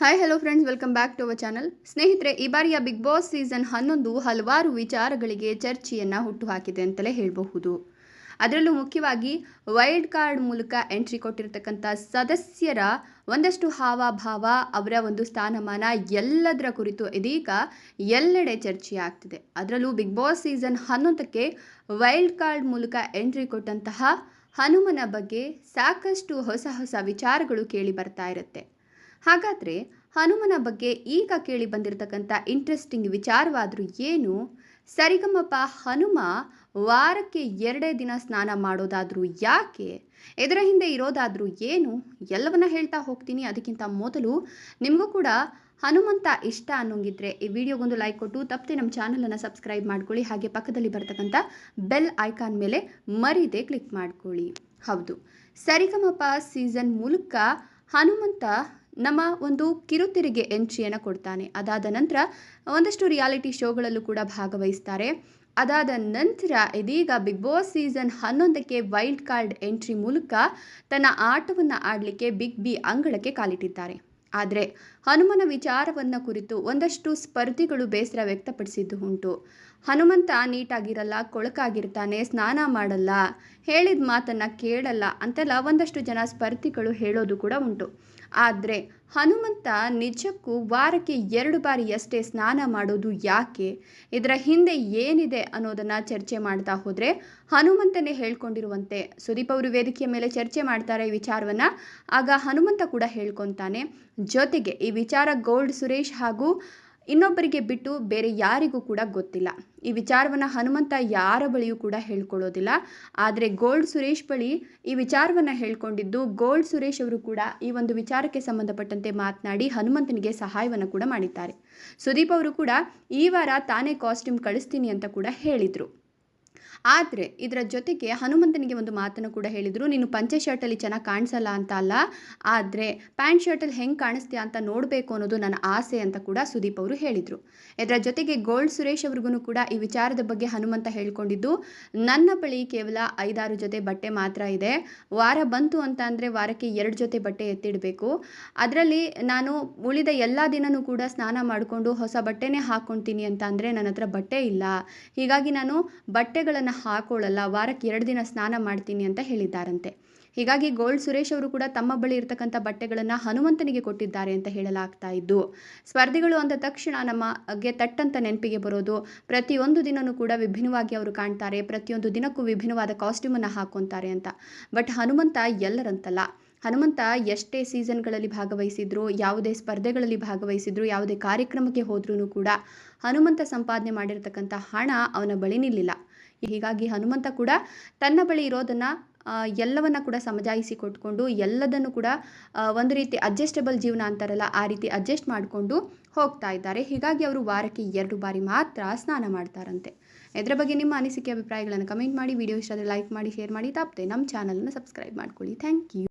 Hi hello friends welcome back to our channel ಸ್ನೇಹಿತರೆ, ಈ ಬಾರಿಯ ಬಿಗ್ ಬಾಸ್ ಸೀಸನ್ ಹನ್ನೊಂದು ಹಲವಾರು ವಿಚಾರಗಳಿಗೆ ಚರ್ಚೆಯನ್ನು ಹುಟ್ಟುಹಾಕಿದೆ ಅಂತಲೇ ಹೇಳಬಹುದು. ಅದರಲ್ಲೂ ಮುಖ್ಯವಾಗಿ ವೈಲ್ಡ್ ಕಾರ್ಡ್ ಮೂಲಕ ಎಂಟ್ರಿ ಕೊಟ್ಟಿರತಕ್ಕಂಥ ಸದಸ್ಯರ ಒಂದಷ್ಟು ಹಾವಭಾವ, ಅವರ ಒಂದು ಸ್ಥಾನಮಾನ ಎಲ್ಲದರ ಕುರಿತು ಇದೀಗ ಎಲ್ಲೆಡೆ ಚರ್ಚೆಯಾಗ್ತಿದೆ ಅದರಲ್ಲೂ ಬಿಗ್ ಬಾಸ್ ಸೀಸನ್ ಹನ್ನೊಂದಕ್ಕೆ ವೈಲ್ಡ್ ಕಾರ್ಡ್ ಮೂಲಕ ಎಂಟ್ರಿ ಕೊಟ್ಟಂತಹ ಹನುಮನ ಬಗ್ಗೆ ಸಾಕಷ್ಟು ಹೊಸ ಹೊಸ ವಿಚಾರಗಳು ಕೇಳಿ ಬರ್ತಾ ಇರುತ್ತೆ. ಹಾಗಾದರೆ ಹನುಮನ ಬಗ್ಗೆ ಈಗ ಕೇಳಿ ಬಂದಿರತಕ್ಕಂಥ ಇಂಟ್ರೆಸ್ಟಿಂಗ್ ವಿಚಾರವಾದರೂ ಏನು? ಸರಿಗಮಪ ಹನುಮ ವಾರಕ್ಕೆ ಎರಡೇ ದಿನ ಸ್ನಾನ ಮಾಡೋದಾದರೂ ಯಾಕೆ? ಇದರ ಹಿಂದೆ ಇರೋದಾದರೂ ಏನು? ಎಲ್ಲವನ್ನ ಹೇಳ್ತಾ ಹೋಗ್ತೀನಿ. ಅದಕ್ಕಿಂತ ಮೊದಲು ನಿಮಗೂ ಕೂಡ ಹನುಮಂತ ಇಷ್ಟ ಅನ್ನೋಂಗಿದ್ರೆ ಈ ವಿಡಿಯೋಗೊಂದು ಲೈಕ್ ಕೊಟ್ಟು, ತಪ್ಪದೆ ನಮ್ಮ ಚಾನಲನ್ನು ಸಬ್ಸ್ಕ್ರೈಬ್ ಮಾಡ್ಕೊಳ್ಳಿ. ಹಾಗೆ ಪಕ್ಕದಲ್ಲಿ ಬರ್ತಕ್ಕಂಥ ಬೆಲ್ ಐಕಾನ್ ಮೇಲೆ ಮರೀದೆ ಕ್ಲಿಕ್ ಮಾಡ್ಕೊಳ್ಳಿ. ಹೌದು. ಸರಿಗಮಪ ಸೀಸನ್ ಮೂಲಕ ಹನುಮಂತ ನಮ್ಮ ಒಂದು ಕಿರುತೆರೆಗೆ ಎಂಟ್ರಿಯನ್ನು ಕೊಡ್ತಾನೆ. ಅದಾದ ನಂತರ ಒಂದಷ್ಟು ರಿಯಾಲಿಟಿ ಶೋಗಳಲ್ಲೂ ಕೂಡ ಭಾಗವಹಿಸ್ತಾರೆ. ಅದಾದ ನಂತರ ಇದೀಗ ಬಿಗ್ ಬಾಸ್ ಸೀಸನ್ ಹನ್ನೊಂದಕ್ಕೆ ವೈಲ್ಡ್ ಕಾರ್ಡ್ ಎಂಟ್ರಿ ಮೂಲಕ ತನ್ನ ಆಟವನ್ನು ಆಡಲಿಕ್ಕೆ ಬಿಗ್ ಬಿ ಅಂಗಳಕ್ಕೆ ಕಾಲಿಟ್ಟಿದ್ದಾರೆ. ಆದರೆ ಹನುಮನ ವಿಚಾರವನ್ನು ಕುರಿತು ಒಂದಷ್ಟು ಸ್ಪರ್ಧಿಗಳು ಬೇಸರ ವ್ಯಕ್ತಪಡಿಸಿದ್ದು ಉಂಟು. ಹನುಮಂತ ನೀಟಾಗಿರಲ್ಲ, ಕೊಳಕಾಗಿರ್ತಾನೆ, ಸ್ನಾನ ಮಾಡಲ್ಲ, ಹೇಳಿದ ಮಾತನ್ನು ಕೇಳಲ್ಲ ಅಂತೆಲ್ಲ ಒಂದಷ್ಟು ಜನ ಸ್ಪರ್ಧಿಗಳು ಹೇಳೋದು ಕೂಡ ಉಂಟು. ಆದರೆ ಹನುಮಂತ ನಿಜಕ್ಕೂ ವಾರಕ್ಕೆ ಎರಡು ಬಾರಿ ಅಷ್ಟೇ ಸ್ನಾನ ಮಾಡೋದು ಯಾಕೆ? ಇದರ ಹಿಂದೆ ಏನಿದೆ ಅನ್ನೋದನ್ನು ಚರ್ಚೆ ಮಾಡ್ತಾ ಹೋದರೆ ಹನುಮಂತನೇ ಹೇಳ್ಕೊಂಡಿರುವಂತೆ. ಸುದೀಪ್ ಅವರು ವೇದಿಕೆಯ ಮೇಲೆ ಚರ್ಚೆ ಮಾಡ್ತಾರೆ ಈ ವಿಚಾರವನ್ನು. ಆಗ ಹನುಮಂತ ಕೂಡ ಹೇಳ್ಕೊತಾನೆ, ಜೊತೆಗೆ ಈ ವಿಚಾರ ಗೋಲ್ಡ್ ಸುರೇಶ್ ಹಾಗೂ ಇನ್ನೊಬ್ಬರಿಗೆ ಬಿಟ್ಟು ಬೇರೆ ಯಾರಿಗೂ ಕೂಡ ಗೊತ್ತಿಲ್ಲ. ಈ ವಿಚಾರವನ್ನು ಹನುಮಂತ ಯಾರ ಬಳಿಯೂ ಕೂಡ ಹೇಳ್ಕೊಳ್ಳೋದಿಲ್ಲ. ಆದರೆ ಗೋಲ್ಡ್ ಸುರೇಶ್ ಬಳಿ ಈ ವಿಚಾರವನ್ನು ಹೇಳ್ಕೊಂಡಿದ್ದು ಗೋಲ್ಡ್ ಸುರೇಶ್ ಅವರು ಕೂಡ ಈ ಒಂದು ವಿಚಾರಕ್ಕೆ ಸಂಬಂಧಪಟ್ಟಂತೆ ಮಾತನಾಡಿ ಹನುಮಂತನಿಗೆ ಸಹಾಯವನ್ನು ಕೂಡ ಮಾಡಿದ್ದಾರೆ. ಸುದೀಪ್ ಅವರು ಕೂಡ ಈ ವಾರ ತಾನೇ ಕಾಸ್ಟ್ಯೂಮ್ ಕಳಿಸ್ತೀನಿ ಅಂತ ಕೂಡ ಹೇಳಿದರು. ಆದರೆ ಇದರ ಜೊತೆಗೆ ಹನುಮಂತನಿಗೆ ಒಂದು ಮಾತನ್ನು ಕೂಡ ಹೇಳಿದರು, ನೀನು ಪಂಚೆ ಶರ್ಟಲ್ಲಿ ಚೆನ್ನಾಗಿ ಕಾಣಿಸಲ್ಲ ಅಂತ ಅಲ್ಲ, ಆದರೆ ಪ್ಯಾಂಟ್ ಶರ್ಟಲ್ಲಿ ಹೆಂಗೆ ಕಾಣಿಸ್ತೀಯ ಅಂತ ನೋಡಬೇಕು ಅನ್ನೋದು ನನ್ನ ಆಸೆ ಅಂತ ಕೂಡ ಸುದೀಪ್ ಅವರು ಹೇಳಿದರು. ಇದರ ಜೊತೆಗೆ ಗೋಲ್ಡ್ ಸುರೇಶ್ ಅವ್ರಿಗೂ ಕೂಡ ಈ ವಿಚಾರದ ಬಗ್ಗೆ ಹನುಮಂತ ಹೇಳ್ಕೊಂಡಿದ್ದು, ನನ್ನ ಬಳಿ ಕೇವಲ ಐದಾರು ಜೊತೆ ಬಟ್ಟೆ ಮಾತ್ರ ಇದೆ, ವಾರ ಬಂತು ಅಂತ ಅಂದರೆ ವಾರಕ್ಕೆ ಎರಡು ಜೊತೆ ಬಟ್ಟೆ ಎತ್ತಿಡಬೇಕು. ಅದರಲ್ಲಿ ನಾನು ಉಳಿದ ಎಲ್ಲ ದಿನವೂ ಕೂಡ ಸ್ನಾನ ಮಾಡಿಕೊಂಡು ಹೊಸ ಬಟ್ಟೆನೇ ಹಾಕ್ಕೊತೀನಿ ಅಂತ ಅಂದರೆ ನನ್ನ ಹತ್ರ ಬಟ್ಟೆ ಇಲ್ಲ. ಹೀಗಾಗಿ ನಾನು ಬಟ್ಟೆಗಳನ್ನು ಹಾಕೊಳ್ಳಲ್ಲ, ವಾರಕ್ಕೆ ಎರಡು ದಿನ ಸ್ನಾನ ಮಾಡ್ತೀನಿ ಅಂತ ಹೇಳಿದ್ದಾರಂತೆ. ಹೀಗಾಗಿ ಗೋಲ್ಡ್ ಸುರೇಶ್ ಅವರು ಕೂಡ ತಮ್ಮ ಬಳಿ ಇರತಕ್ಕಂಥ ಬಟ್ಟೆಗಳನ್ನು ಹನುಮಂತನಿಗೆ ಕೊಟ್ಟಿದ್ದಾರೆ ಅಂತ ಹೇಳಲಾಗ್ತಾ ಇದ್ದು, ಸ್ಪರ್ಧಿಗಳು ಅಂದ ತಕ್ಷಣ ನಮಗೆ ತಟ್ಟಂತ ನೆನಪಿಗೆ ಬರೋದು, ಪ್ರತಿಯೊಂದು ದಿನವೂ ಕೂಡ ವಿಭಿನ್ನವಾಗಿ ಅವರು ಕಾಣ್ತಾರೆ, ಪ್ರತಿಯೊಂದು ದಿನಕ್ಕೂ ವಿಭಿನ್ನವಾದ ಕಾಸ್ಟ್ಯೂಮನ್ನು ಹಾಕೊತಾರೆ ಅಂತ. ಬಟ್ ಹನುಮಂತ ಎಲ್ಲರಂತಲ್ಲ. ಹನುಮಂತ ಎಷ್ಟೇ ಸೀಸನ್ಗಳಲ್ಲಿ ಭಾಗವಹಿಸಿದ್ರು, ಯಾವುದೇ ಸ್ಪರ್ಧೆಗಳಲ್ಲಿ ಭಾಗವಹಿಸಿದ್ರು, ಯಾವುದೇ ಕಾರ್ಯಕ್ರಮಕ್ಕೆ ಹೋದ್ರೂ ಕೂಡ ಹನುಮಂತ ಸಂಪಾದನೆ ಮಾಡಿರ್ತಕ್ಕಂಥ ಹಣ ಅವನ ಬಳಿ ನಿಲ್ಲಿಲ್ಲ. ಹೀಗಾಗಿ ಹನುಮಂತ ಕೂಡ ತನ್ನ ಬಳಿ ಇರೋದನ್ನು ಎಲ್ಲವನ್ನ ಕೂಡ ಸಮಜಾಯಿಸಿ ಕೊಟ್ಕೊಂಡು ಎಲ್ಲದನ್ನು ಕೂಡ ಒಂದು ರೀತಿ ಅಡ್ಜಸ್ಟಬಲ್ ಜೀವನ ಅಂತಾರಲ್ಲ, ಆ ರೀತಿ ಅಡ್ಜಸ್ಟ್ ಮಾಡಿಕೊಂಡು ಹೋಗ್ತಾ ಇದ್ದಾರೆ. ಹೀಗಾಗಿ ಅವರು ವಾರಕ್ಕೆ ಎರಡು ಬಾರಿ ಮಾತ್ರ ಸ್ನಾನ ಮಾಡ್ತಾರಂತೆ. ಇದರ ಬಗ್ಗೆ ನಿಮ್ಮ ಅನಿಸಿಕೆ, ಅಭಿಪ್ರಾಯಗಳನ್ನು ಕಮೆಂಟ್ ಮಾಡಿ ವಿಡಿಯೋ ಇಷ್ಟ ಲೈಕ್ ಮಾಡಿ ಶೇರ್ ಮಾಡಿ, ತಪ್ಪದೆ ನಮ್ಮ ಚಾನಲನ್ನು ಸಬ್ಸ್ಕ್ರೈಬ್ ಮಾಡ್ಕೊಳ್ಳಿ. Thank you